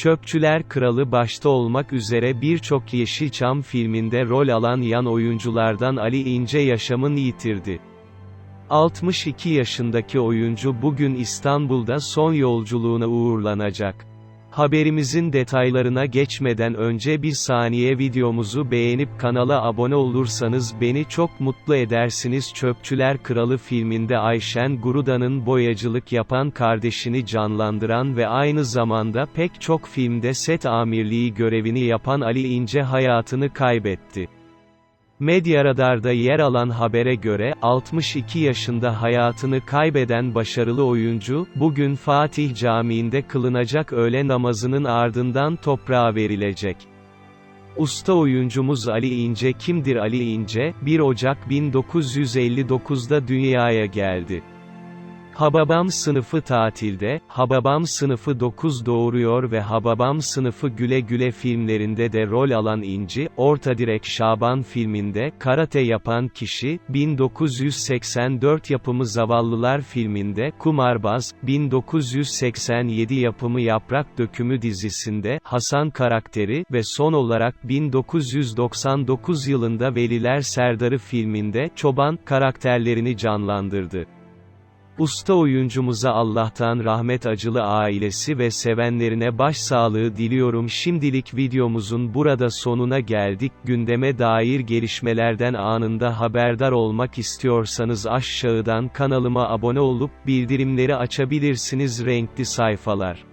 Çöpçüler Kralı başta olmak üzere birçok Yeşilçam filminde rol alan yan oyunculardan Ali İnce yaşamını yitirdi. 62 yaşındaki oyuncu bugün İstanbul'da son yolculuğuna uğurlanacak. Haberimizin detaylarına geçmeden önce bir saniye videomuzu beğenip kanala abone olursanız beni çok mutlu edersiniz. Çöpçüler Kralı filminde Ayşen Guruda'nın boyacılık yapan kardeşini canlandıran ve aynı zamanda pek çok filmde set amirliği görevini yapan Ali İnce hayatını kaybetti. Medya Radar'da yer alan habere göre, 62 yaşında hayatını kaybeden başarılı oyuncu, bugün Fatih Camii'nde kılınacak öğle namazının ardından toprağa verilecek. Usta oyuncumuz Ali İnce kimdir Ali İnce, 1 Ocak 1959'da dünyaya geldi. Hababam sınıfı tatilde, Hababam sınıfı 9 doğuruyor ve Hababam sınıfı güle güle filmlerinde de rol alan İnci, Orta Direk Şaban filminde, karate yapan kişi, 1984 yapımı Zavallılar filminde, Kumarbaz, 1987 yapımı Yaprak Dökümü dizisinde, Hasan karakteri ve son olarak 1999 yılında Veliler Serdarı filminde, Çoban, karakterlerini canlandırdı. Usta oyuncumuza Allah'tan rahmet acılı ailesi ve sevenlerine başsağlığı diliyorum. Şimdilik videomuzun burada sonuna geldik. Gündeme dair gelişmelerden anında haberdar olmak istiyorsanız aşağıdan kanalıma abone olup bildirimleri açabilirsiniz. Renkli sayfalar